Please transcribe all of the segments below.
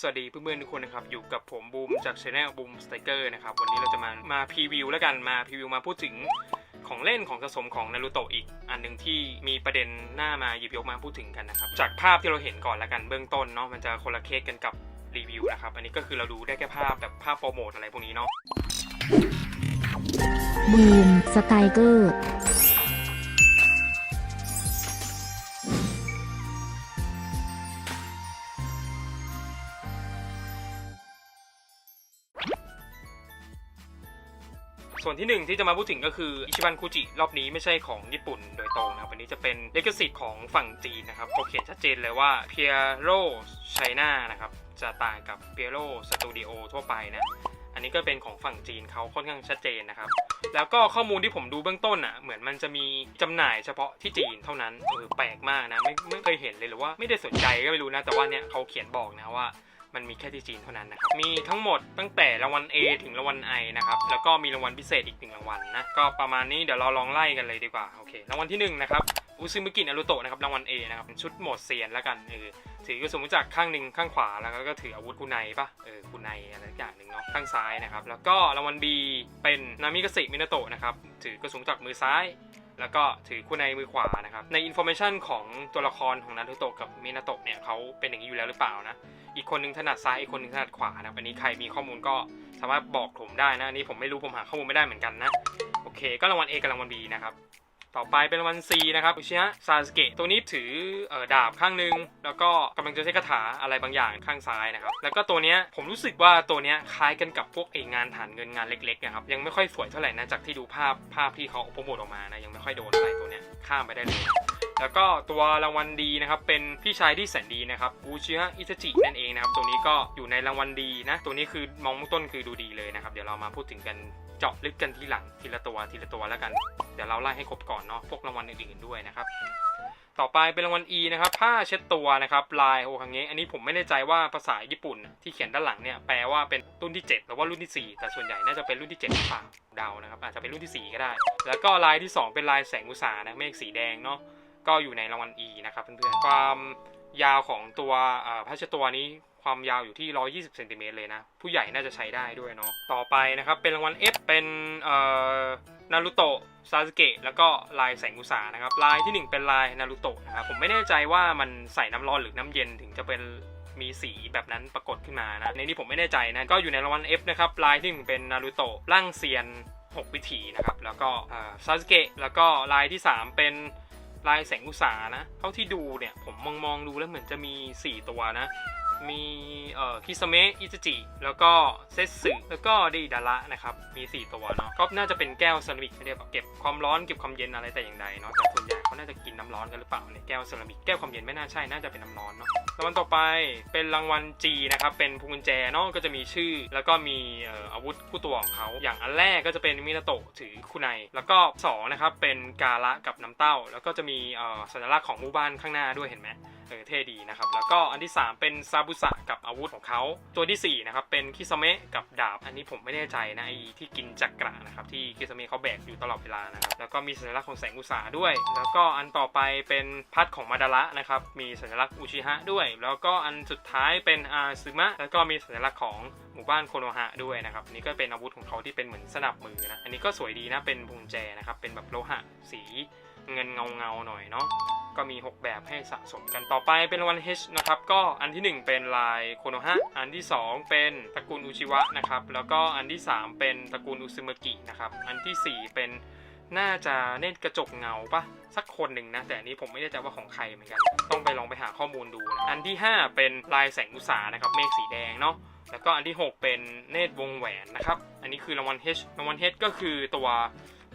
สวัสดีเพื่อนๆทุกคนนะครับอยู่กับผมบูมจากช anel บูมสไตเกอร์นะครับวันนี้เราจะมามาพรีวิวแล้วกันมาพรีวิวมาพูดถึงของเล่นของสะสมของนารูโตะอีก อันหนึ่งที่มีประเด็นหน้ามาหยิบยกมาพูดถึงกันนะครับจากภาพที่เราเห็นก่อนแล้วกันเบื้องต้นเนาะมันจะคนละเคสกันกับรีวิวนะครับอันนี้ก็คือเราดูได้แค่ภาพแบบภาพโปรโมทอะไรพวกนี้เนาะบูมสไตเกอร์ ที่หนึ่งที่จะมาพูดถึงก็คืออิชิบันคุจิรอบนี้ไม่ใช่ของญี่ปุ่นโดยตรงนะครับอันนี้จะเป็นลิขสิทธิ์ของฝั่งจีนนะครับเขาเขียนชัดเจนเลยว่า p i e r o China นะครับจะต่างกับ p i e r o Studio ทั่วไปนะ อันนี้ก็เป็นของฝั่งจีนเขาค่อนข้างชัดเจนนะครับ แล้วก็ข้อมูลที่ผมดูเบื้องต้นอะ เหมือนมันจะมีจำหน่ายเฉพาะที่จีนเท่านั้น เออแปลกมากนะ ไม่ไม่เคยเห็นเลยหรือว่าไม่ได้สนใจก็ไม่รู้นะ แต่ว่าเนี่ยเขาเขียนบอกนะว่า มันมีแค่ที่จีนเท่านั้นนะครับ มีทั้งหมดตั้งแต่รางวัล A ถึงรางวัล I นะครับ แล้วก็มีรางวัลพิเศษอีกหนึ่งรางวัลนะ ก็ประมาณนี้เดี๋ยวเราลองไล่กันเลยดีกว่า โอเค รางวัลที่หนึ่งนะครับ อุซึมุกินารุโตะนะครับ รางวัล A นะครับเป็นชุดโหมดเซียนแล้วกันเออถือกระสุนจากข้างหนึ่งข้างขวาแล้วก็ถืออาวุธกุไนปะเออกุไนอะไรสักอย่างหนึ่งเนาะข้างซ้ายนะครับ แล้วก็รางวัล B เป็นนามิกาสิมินาโตะนะครับ ถือกระสุนจากมือซ้ายแล้วก็ถือคู่ในมือขวานะครับ ในอินโฟเมชันของตัวละครของนารูโตะกับมินาโตะเนี่ยเขาเป็นอย่างนี้อยู่แล้วหรือเปล่านะ อีกคนหนึงถนัดซ้ายอีกคนหนึงถนัดขวานะอันนี้ใครมีข้อมูลก็สามารถบอกผมได้นะอันนี้ผมไม่รู้ผมหาข้อมูลไม่ได้เหมือนกันนะโอเค ก็รางวัล A กับรางวัล B นะครับต่อไปเป็นรางวัล C นะครับอุชิฮะซาสเกะตัวนี้ถือออดาบข้างหนึง แล้วก็กำลังจะใช้คาถาอะไรบางอย่างข้างซ้ายนะครับ แล้วก็ตัวเนี้ยผมรู้สึกว่าตัวเนี้ยคล้ายกันกับพวกไองานฐานเงินงานเล็กๆนะครับยังไม่ค่อยสวยเท่าไหร่นะจากที่ดูภาพภาพที่เขาโปรโมทออกมานะยังไม่ค่อยโดนอะไรตัวเนี้ยข้ามไปได้เลย แล้วก็ตัวรางวัลดีนะครับเป็นพี่ชายที่แสนดีนะครับอูชิฮะอิทจินั่นเองนะครับตัวนี้ก็อยู่ในรางวัลดีนะ ตัวนี้คือมองเบื้องต้นคือดูดีเลยนะครับ เดี๋ยวเรามาพูดถึงกันเจาะลึกกันทีหลังทีละตัวทีละตัวแล้วกัน เดี๋ยวเราไล่ให้ครบก่อนเนาะพวกรางวัลอื่นๆด้วยนะครับต่อไปเป็นรางวัล E นะครับผ้าเช็ดตัวนะครับลายโอคังเงะอันนี้ผมไม่แน่ใจว่าภาษาญี่ปุ่นที่เขียนด้านหลังเนี่ยแปลว่าเป็นรุ่นที่ 7 หรือว่ารุ่นที่ 4 แต่ส่วนใหญ่น่าจะเป็นรุ่นที่7หรือเปล่าเดานะครับอาจจะเป็นรุ่นที่ 4 ก็ได้ แล้วก็ลายที่ 2 เป็นลายแสงอุตสานะเมฆสีแดงเนาะ ก็อยู่ในรางวัล E นะครับเพื่อนๆ ความยาวของตัวเอ่อผ้าเช็ดตัวนี้ความยาวอยู่ที่ 120เซนติเมตรเลยนะ ผู้ใหญ่น่าจะใช้ได้ด้วยเนาะ ต่อไปนะครับ เป็นรางวัล F เป็นนารูโตะซาสึเกะแล้วก็ลายแสงอุสานะครับ ลายที่ 1 เป็นลายนารูโตะนะครับ ผมไม่แน่ใจว่ามันใส่น้ำร้อนหรือน้ำเย็นถึงจะเป็นมีสีแบบนั้นปรากฏขึ้นมานะ ในนี้ผมไม่แน่ใจนะ ก็อยู่ในรางวัล F นะครับ ลายที่ 1 เป็นนารูโตะร่างเซียน 6 วิถีนะครับ แล้วก็ซาสึเกะแล้วก็ลายที่ 3 เป็น ลายแสงอุตสานะ เท่าที่ดูเนี่ย ผมมองมองๆดูแล้วเหมือนจะมี 4 ตัวนะ มีเอ่อคิสเมะอิจจิแล้วก็เซสึแล้วก็ดีดาระนะครับ มี 4 ตัวเนาะก็น่าจะเป็นแก้วเซรามิกไม่ได้แบบเก็บความร้อนเก็บความเย็นอะไรแต่อย่างใดเนาะแต่ส่วนใหญ่เขาน่าจะกินน้ำร้อนกันหรือเปล่าในแก้วเซรามิกแก้วความเย็นไม่น่าใช่น่าจะเป็นน้ำร้อนเนาะรางวัลต่อไปเป็นรางวัล G นะครับเป็นพวงกุญแจเนาะก็จะมีชื่อ แล้วก็มีเอ่ออาวุธคู่ตัวของเขาอย่างอันแรกก็จะเป็นมินาโตะถือคุไนแล้วก็สองนะครับเป็นกาละกับน้ำเต้า แล้วก็จะมีเอ่อสัญลักษณ์ของหมู่บ้านข้างหน้าด้วยเห็นไหม เออเท่ดีนะครับ แล้วก็อันที่ 3 เป็นซาบุสะกับอาวุธของเขา ตัวทีสี่4นะครับเป็นคิสเมะกับดาบ อันนี้ผมไม่แน่ใจนะไอที่กินจักระนะครับที่คิสเมะเขาแบกอยู่ตลอดเวลานะครับแล้วก็มีสัญลักษณ์ของแสงอุตสาด้วย แล้วก็อันต่อไปเป็นพัดของมาดาระนะครับมีสัญลักษณ์อุชิฮะด้วย แล้วก็อันสุดท้ายเป็นอาซึมะแล้วก็มีสัญลักษณ์ของหมู่บ้านโคโนฮะด้วยนะครับอันนี่ก็เป็นอาวุธของเขาที่เป็นเหมือนสนับมือนะอันนี้ก็สวยดีนะเป็นพวงแจนะครับเป็นแบบโลหะสีเงินเงาเงาๆหน่อยเนาะ ก็มี 6 แบบให้สะสมกันต่อไปเป็นรางวัล H นะครับก็อันที่ 1 เป็นลายโคโนฮะอันที่ 2 เป็นตระกูลอุชิวะนะครับแล้วก็อันที่ 3 เป็นตระกูลอุซึมกินะครับอันทีสี่4 เป็นน่าจะเน่นกระจกเงาปะสักคนหนึ่งนะ แต่อันนี้ผมไม่แน่ใจว่าของใครเหมือนกัน ต้องไปลองไปหาข้อมูลดูนะอันที่ 5 เป็นลายแสงอุตสานะครับเมฆสีแดงเนาะแล้วก็อันที่ 6 เป็นเนตรวงแหวนนะครับ อันนี้คือรางวัล H รางวัล H ก็คือตัว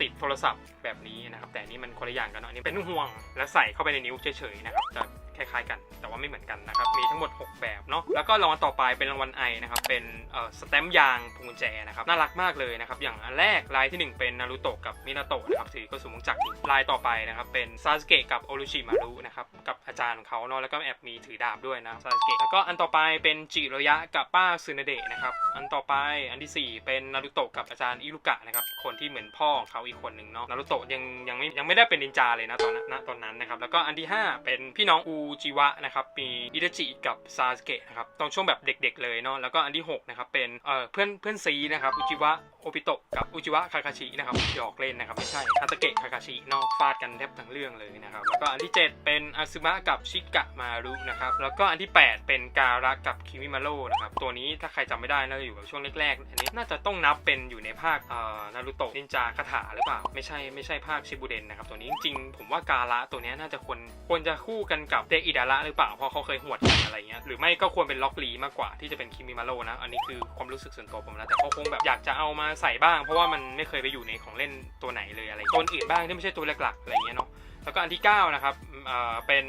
ติดโทรศัพท์แบบนี้นะครับ แต่นี้มันคนละอย่างกันเนาะอันนี้เป็นห่วงแล้วใส่เข้าไปในนิ้วเฉยๆนะครับจะ คล้ายๆกัน แต่ว่าไม่เหมือนกันนะครับ มีทั้งหมด 6 แบบเนาะแล้วก็รางวัลต่อไปเป็นรางวัลไอนะครับเป็นเอ่อสแตมป์ยางพวงกุญแจนะครับน่ารักมากเลยนะครับอย่างอันแรกลายที่ 1 เป็นนารูโตะกับมินาโตะนะครับถือกระสุนวงจักรลายต่อไปนะครับเป็นซาสเกะกับโอรุชิมารุนะครับกับอาจารย์ของเขาเนาะแล้วก็แอบมีถือดาบด้วยนะซาสเกะแล้วก็อันต่อไปเป็นจิโรยะกับป้าซึนาเดะนะครับอันต่อไปอันทีสี่ 4 เป็นนารูโตะกับอาจารย์อิรุกะนะครับคนที่เหมือนพ่อของเขาอีกคนหนึ่งเนาะนารูโตะยังยังไม่ยังไม่ได้เป็นนินจาเลยนะตอนนั้นตอนนั้นนะครับแล้วก็อันที่ 5 เป็นพี่น้องอูจิวะนะครับมีอิตาจิกับซาสเกะนะครับตอนช่วงแบบเด็ก ๆ เลยเนาะแล้วก็อันที่6นะครับเป็นเเพื่อนเพื่อนซีนะครับอุจิวะโอปิโตะกับอุจิวะคาคาชินะครับหยอกเล่นนะครับไม่ใช่คาตาเกะคาคาชินอกฟาดกันแทบทั้งเรื่องเลยนะครับแล้วก็อันที่ 7 เป็นอาซึมะกับชิกะมารุนะครับแล้วก็อันที่ 8 เป็นการะกับคิมิมาโร่นะครับตัวนี้ถ้าใครจำไม่ได้น่าจะอยู่แบบช่วงแรกๆอันนี้น่าจะต้องนับเป็นอยู่ในภาคเอ่อนารูโตะนินจาคาถาหรือเปล่าไม่ใช่ไม่ใช่ภาคชิบูเดนนะครับตัวนี้จริงๆผมว่าการะตัวนี้น่าจะควรควรจะคู่กันกับเดอิดาระหรือเปล่าเพราะเขาเคยหวดกันอะไรเงี้ยหรือไม่ก็ควรเป็นล็อกลีมากกว่าที่จะเป็นคิมิมาโร่นะอันนี้คือความรู้สึกส่วนตัวผมนะแต่เขาคงแบบอยากจะเอามาใส่บ้าง เพราะว่ามันไม่เคยไปอยู่ในของเล่นตัวไหนเลยอะไรตัวอื่นบ้างที่ไม่ใช่ตัวหลักๆอะไรเงี้ยเนาะแล้วก็อันที่ 9 นะครับเอ่อเป็น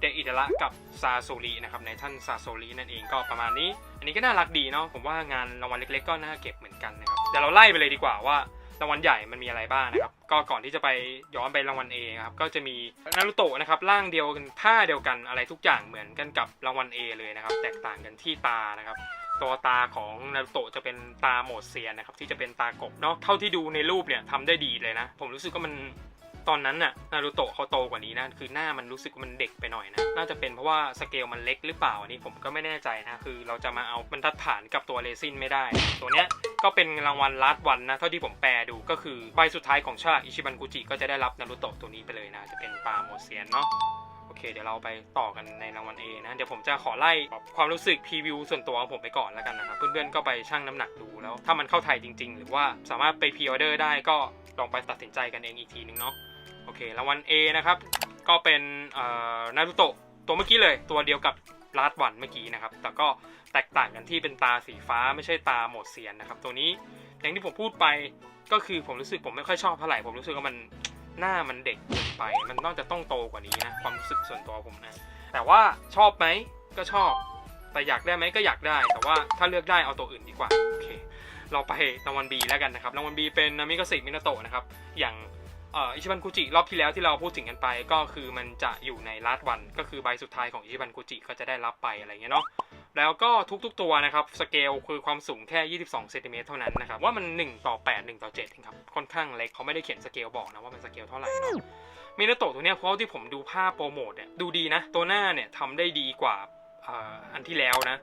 เดอิดาระกับซาโซรีนะครับในท่านซาโซรีนั่นเองก็ประมาณนี้ อันนี้ก็น่ารักดีเนาะผมว่างานรางวัลเล็กๆ ก็น่าเก็บเหมือนกันนะครับเดี๋ยวเราไล่ไปเลยดีกว่าว่ารางวัลใหญ่มันมีอะไรบ้างนะครับ ก็ก่อนที่จะไปย้อนไปรางวัล A ครับ ก็จะมีนารุโตะนะครับร่างเดียวกันท่าเดียวกันอะไรทุกอย่างเหมือนกันกับรางวัล A เลยนะครับ แตกต่างกันที่ตานะครับ ตัวตาของนารุโตะจะเป็นตาโหมดเซียนนะครับที่จะเป็นตากบเนาะเท่าที่ดูในรูปเนี่ยทำได้ดีเลยนะ ผมรู้สึกว่ามันตอนนั้นน่ะนารุโตะเขาโตกว่านี้นะคือหน้ามันรู้สึกว่ามันเด็กไปหน่อยนะน่าจะเป็นเพราะว่าสเกลมันเล็กหรือเปล่าอันนี้ผมก็ไม่แน่ใจนะคือเราจะมาเอาบรรทัดฐานกับตัวเรซินไม่ได้ ตัวเนี้ยก็เป็นรางวัลลัดวันนะเท่าที่ผมแปลดูก็คือใบสุดท้ายของชาอิชิบันกุจิก็จะได้รับนารุโตะตัวนี้ไปเลยนะจะเป็นปลาโมเซียนเนาะ อเคเดี๋ยวเราไปต่อกันในรางวัล A นะเดี๋ยวผมจะขอไล่บบความรู้สึกพรีวิวส่วนตัวของผมไปก่อนแล้วกันนะครับเพื่อนๆก็ไปชั่งน้ำหนักดูแล้ว ถ้ามันเข้าไทยจริง ๆ หรือว่าสามารถไปพรีออเดอร์ได้ก็ลองไปตัดสินใจกันเองอีกทีนึงเนาะโอเครางวัล A นะครับก็เป็นนารูโตะตัวเมื่อกี้เลย ตัวเดียวกับลาดวันเมื่อกี้นะครับ แต่ก็แตกต่างกันที่เป็นตาสีฟ้าไม่ใช่ตาโหมดเซียนนะครับ ตัวนี้อย่างที่ผมพูดไปก็คือผมรู้สึกผมไม่ค่อยชอบเท่าไหร่ผมรู้สึกว่ามัน หน้ามันเด็กเกินไป มันต้องจะต้องโตกว่านี้นะ ความรู้สึกส่วนตัวผมนะ แต่ว่าชอบไหมก็ชอบ แต่อยากได้ไหมก็อยากได้ แต่ว่าถ้าเลือกได้เอาตัวอื่นดีกว่า โอเค เราไปรางวัล B แล้วกันนะครับ รางวัล B เป็นนามิกาสิมินาโตะนะครับ อย่างอิชิบันคุจิรอบที่แล้วที่เราพูดถึงกันไป ก็คือมันจะอยู่ในลาดวัน ก็คือใบสุดท้ายของอิชิบันคุจิก็จะได้รับไปอะไรเงี้ยเนาะ แล้วก็ทุกๆตัวนะครับสเกลคือความสูงแค่ 22เซนติเมตรเท่านั้นนะครับว่ามัน 1 ต่อ 8 1 ต่อ7เองครับค่อนข้างเล็กเขาไม่ได้เขียนสเกลบอกนะว่ามันสเกลเท่าไหร่เนาะมินาโตะตัวเนี้ยเพราะที่ผมดูภาพโปรโมทเนี่ยดูดีนะ ตัวหน้าเนี่ยทำได้ดีกว่าอันที่แล้วนะ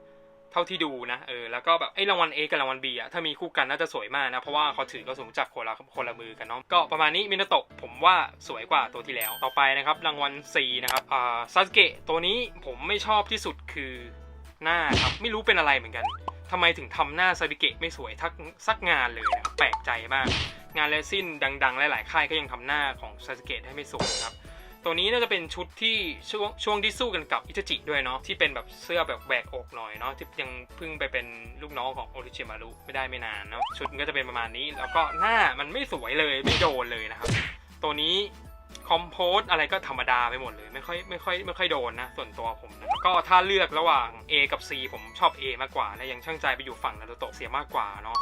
เท่าที่ดูนะเออแล้วก็แบบไอ้รางวัล A กับรางวัล B อะถ้ามีคู่กันน่าจะสวยมากนะ เพราะว่าเขาถือกระสุนจากคนละคนละมือกันเนาะก็ประมาณนี้มินาโตะผมว่าสวยกว่าตัวที่แล้วต่อไปนะครับรางวัล C นะครับอ่าซาสเกะตัวนี้ผมไม่ชอบที่สุดคือ หน้าครับไม่รู้เป็นอะไรเหมือนกันทำไมถึงทำหน้าซาสเกะไม่สวยทักสักงานเลยนะแปลกใจมาก งานเลซินดัง ๆ หลายๆ ค่ายก็ยังทำหน้าของซาสเกะได้ไม่สวยครับตัวนี้น่าจะเป็นชุดที่ช่วงช่วงที่สู้กันกับอิตาจิด้วยเนาะที่เป็นแบบเสื้อแบบแหวกอกหน่อยเนาะที่ยังเพิ่งไปเป็นลูกน้องของโอริชิมารุไม่ได้ไม่นานเนาะชุดมันก็จะเป็นประมาณนี้ แล้วก็หน้ามันไม่สวยเลยไม่โดนเลยนะครับ ตัวนี้ คอมโพสอะไรก็ธรรมดาไปหมดเลย ไม่ค่อยไม่ค่อยไม่ค่อยโดนนะ ส่วนตัวผมนะก็ถ้าเลือกระหว่าง A กับ C ผมชอบ A มากกว่าและยังช่างใจไปอยู่ฝั่งนารูโตะเสียมากกว่าเนาะ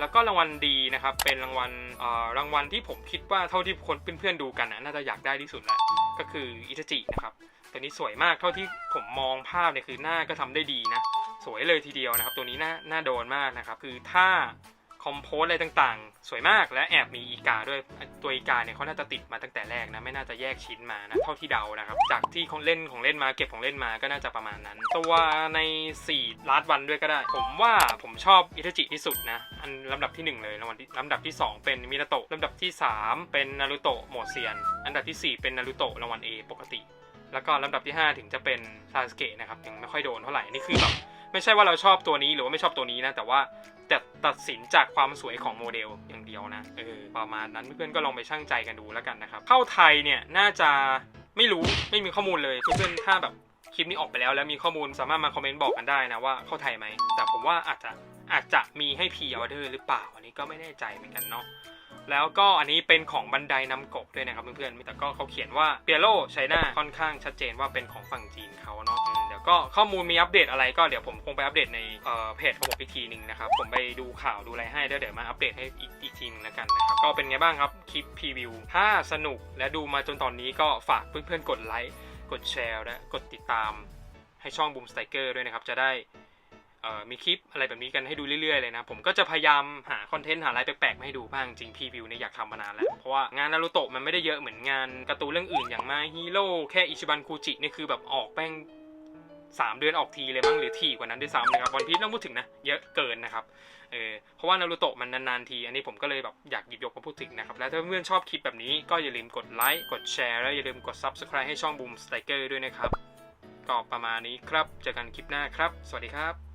แล้วก็รางวัลดีนะครับ เป็นรางวัลเอ่อรางวัลที่ผมคิดว่าเท่าที่คนเพื่อนๆดูกันนะน่าจะอยากได้ที่สุดแหละก็คืออิตาจินะครับตัวนี้สวยมากเท่าที่ผมมองภาพเนี่ยคือหน้าก็ทำได้ดีนะ สวยเลยทีเดียวนะครับ ตัวนี้น่าน่าโดนมากนะครับ คือถ้า อมโพสอะไรต่างๆ สวยมากและแอบมีอีกาด้วยตัวอีกาเนี่ยเขาน่าจะติดมาตั้งแต่แรกนะไม่น่าจะแยกชิ้นมานะเท่าที่เดานะครับจากที่ของเล่นของเล่นมาเก็บของเล่นมาก็น่าจะประมาณนั้น ตัวใน4ลาดวันด้วยก็ได้ ผมว่าผมชอบอิทจิที่สุดนะอันลำดับที่หนึ่งเลยรางวัลที่ลำดับที่สองเป็นมินาโตะลำดับที่สามเป็นนารูโตะโหมดเซียน อันดับที่สี่เป็นนารูโตะรางวัล A ปกติ แล้วก็ลำดับที่ 5 ถึงจะเป็นซาสเกะนะครับยังไม่ค่อยโดนเท่าไหร่นี่คือแบบ ไม่ใช่ว่าเราชอบตัวนี้หรือว่าไม่ชอบตัวนี้นะ แต่ว่าแต่ตัดสินจากความสวยของโมเดลอย่างเดียวนะเออประมาณนั้นเพื่อนๆก็ลองไปชั่งใจกันดูแล้วกันนะครับเข้าไทยเนี่ยน่าจะไม่รู้ไม่มีข้อมูลเลยเพื่อนๆถ้าแบบคลิปนี้ออกไปแล้วแล้วมีข้อมูลสามารถมาคอมเมนต์บอกกันได้นะว่าเข้าไทยไหมแต่ผมว่าอาจจะอาจจะมีให้พรีออเดอร์หรือเปล่าอันนี้ก็ไม่แน่ใจเหมือนกันเนาะแล้วก็อันนี้เป็นของบันไดนำกบด้วยนะครับเพื่อนๆแต่ก็เขาเขียนว่าเปียโรไชน่าค่อนข้างชัดเจนว่าเป็นของฝั่งจีนเขาเนาะ ก็ข้อมูลมีอัปเดตอะไรก็เดี๋ยวผมคงไปอัปเดตในเอ่อเพจของผมอีกทีหนึ่งนะครับผมไปดูข่าวดูอะไรให้แล้วเดี๋ยวมาอัปเดตให้อีกอีกทีหนึงแล้วกันนะครับก็เป็นไงบ้างครับคลิปพรีวิวถ้าสนุกและดูมาจนตอนนี้ก็ฝากเพื่อนๆกดไลค์กดแชร์และกดติดตามให้ช่องบูมสไตเกอร์ด้วยนะครับจะได้มีคลิปอะไรแบบนี้กันให้ดูเรื่อยๆเลยนะ ผมก็จะพยายามหาคอนเทนต์หาอะไรแปลกๆมาให้ดูบ้างจริงพรีวิวเนี่ยอยากทำมานานแล้ว เพราะว่างานนารูโตะมันไม่ได้เยอะเหมือนงานการ์ตูนเรื่องอื่นอย่างมาฮีโร่แค่อิชิบันคูจินี่คือแบบออกแป้ง สามเดือนออกทีเลยมั้งหรือทีกว่านั้นด้วยซ้ำนะครับวันพีชต้องพูดถึงนะเยอะเกินนะครับเออเพราะว่านารูโตะมันนานๆที อันนี้ผมก็เลยแบบอยากหยิบยกมาพูดถึงนะครับ แล้วถ้าเพื่อนชอบคลิปแบบนี้ก็อย่าลืมกดไลค์กดแชร์แล้วอย่าลืมกด Subscribe ให้ช่องบูมสไตเกอร์ด้วยนะครับก็ประมาณนี้ครับเจอกันคลิปหน้าครับ สวัสดีครับ